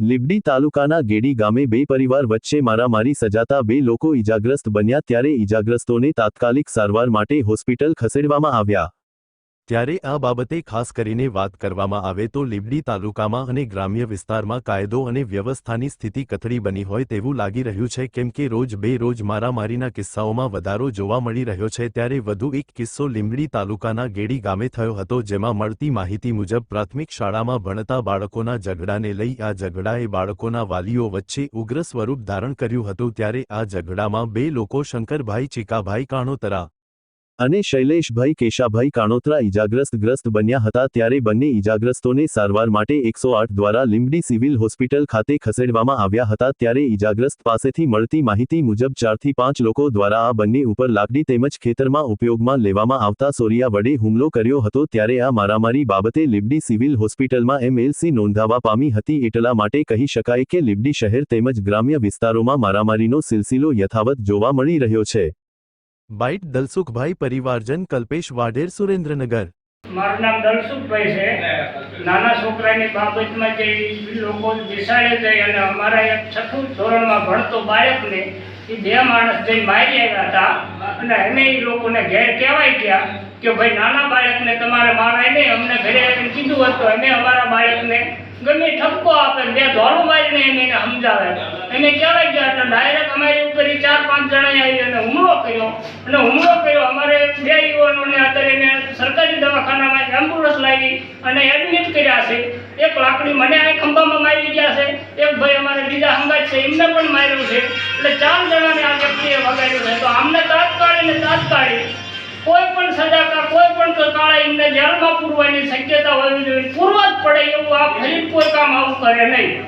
લીબડી તાલુકાના ગેડી ગામે બે પરિવાર વચ્ચે મારામારી સજાતા બે લોકો ઈજાગ્રસ્ત બન્યા ત્યારે ઈજાગ્રસ્તોને તાત્કાલિક સારવાર માટે હોસ્પિટલ ખસેડવામાં આવ્યા. ત્યારે આ બાબતે ખાસ કરીને વાત કરવામાં આવે તો લીબડી તાલુકામાં અને ગ્રામ્ય વિસ્તારમાં કાયદો અને વ્યવસ્થાની સ્થિતિ કથળી બની હોય તેવું લાગી રહ્યું છે. કેમ કે રોજ બે રોજ મારામારીના કિસ્સાઓમાં વધારો જોવા મળી રહ્યો છે, ત્યારે વધુ એક કિસ્સો લીંબડી તાલુકાના ગેડી ગામે થયો હતો, જેમાં મળતી માહિતી મુજબ પ્રાથમિક શાળામાં ભણતા બાળકોના ઝઘડાને લઈ આ ઝઘડાએ બાળકોના વાલીઓ વચ્ચે ઉગ્ર સ્વરૂપ ધારણ કર્યું હતું. ત્યારે આ ઝઘડામાં બે લોકો શંકરભાઈ ચીકાભાઈ કાણોતરા અને શૈલેષભાઈ કેશાભાઈ કાણોત્રા ઇજાગ્રસ્ત ગ્રસ્ત બન્યા હતા ત્યારે બંને ઈજાગ્રસ્તોને સારવાર માટે એકસો આઠ દ્વારા લીંબડી સિવિલ હોસ્પિટલ ખાતે ખસેડવામાં આવ્યા હતા ત્યારે ઈજાગ્રસ્ત પાસેથી મળતી માહિતી મુજબ ચારથી પાંચ લોકો દ્વારા આ બંને ઉપર લાકડી તેમજ ખેતરમાં ઉપયોગમાં લેવામાં આવતા સોરિયા વડે હુમલો કર્યો હતો ત્યારે આ મારામારી બાબતે લીંબડી સિવિલ હોસ્પિટલમાં એમએલસી નોંધાવા પામી હતી એટલા માટે કહી શકાય કે લીંબડી શહેર તેમજ ગ્રામ્ય વિસ્તારોમાં મારામારીનો સિલસિલો યથાવત જોવા મળી રહ્યો છે. બાઇટ દલસુખભાઈ પરિવારજન કલ્પેશ વાઢેર સુરેન્દ્રનગર. મારું નામ દલસુખભાઈ છે. નાના છોકરાની બાબતમાં જે લોકો બેસાડે છે અને અમારા એક છઠ્ઠું ધોરણમાં ભણતો બાળકને એ બે માણસ જઈને મારી આવ્યા હતા અને અમે એ લોકોને ઘેર કહેવાય ગયા કે ભાઈ નાના બાળકને તમારે મારાય નહીં. અમને ઘરે આવીને કીધું હતું, અમે અમારા બાળકને ગમે ઠપકો આપે બે ધોરણ મારીને એને સમજાવે. એને કહેવાય ગયા હતા ડાયરેક્ટ અમારી ઉપર ચાર પાંચ જણા આવી અને હુમલો કર્યો. અને હુમલો કર્યો. અમારે બે યુવાનોને એને સરકારી દવાખાનામાં એમ્બ્યુલન્સ લાવી અને એડમિટ કર્યા છે. એક લાકડી મને આ ખંભામાં મારી ગયા છે. એક ભાઈ અમારે બીજા હંગાત છે. એમને પણ માર્યું છે. એટલે ચાર જણાને આ વ્યક્તિએ વગાડ્યું છે. તો આમને તાત્કાલિક તાત્કાલિક કોઈ પણ સજા કા કોઈ પણ કાળા એમને જેલમાં પૂરવાની શક્યતા હોવી જોઈએ. પૂરવા જ પડે એવું આ ફરી કોઈ કામ આવું કરે નહીં.